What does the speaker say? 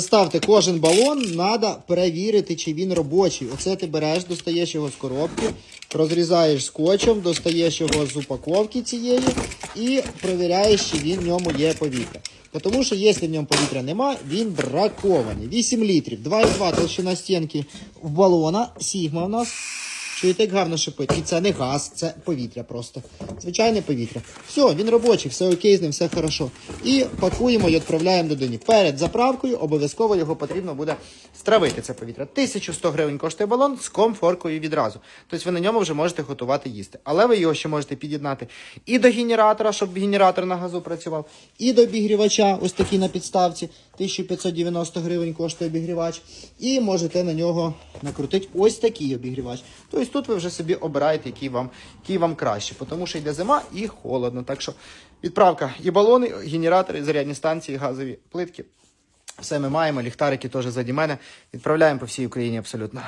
Ставте кожен балон, треба перевірити, чи він робочий. Оце ти береш, достаєш його з коробки, розрізаєш скотчем, достаєш його з упаковки цієї і перевіряєш, чи він в ньому є повітря. Тому що якщо в ньому повітря нема, він бракований. 8 літрів, 2,2 толщина стінки в балона, сігма в нас. Чуєте, як гарно шипить? І це не газ, це повітря просто. Звичайне повітря. Все, він робочий, все окей з ним, все хорошо. І пакуємо і відправляємо додому. Перед заправкою обов'язково його потрібно буде стравити це повітря. 1100 гривень коштує балон з комфоркою відразу. Тобто ви на ньому вже можете готувати їсти. Але ви його ще можете під'єднати і до генератора, щоб генератор на газу працював, і до обігрівача, ось такий на підставці. 1590 гривень коштує обігрівач. І можете на нього накрутити ось такий обігрівач. Тобто тут ви вже собі обираєте, який вам, який вам краще, тому що йде зима і холодно. Так що відправка і балони, генератори, зарядні станції, газові плитки. Все ми маємо, ліхтарики теж заді мене. Відправляємо по всій Україні абсолютно.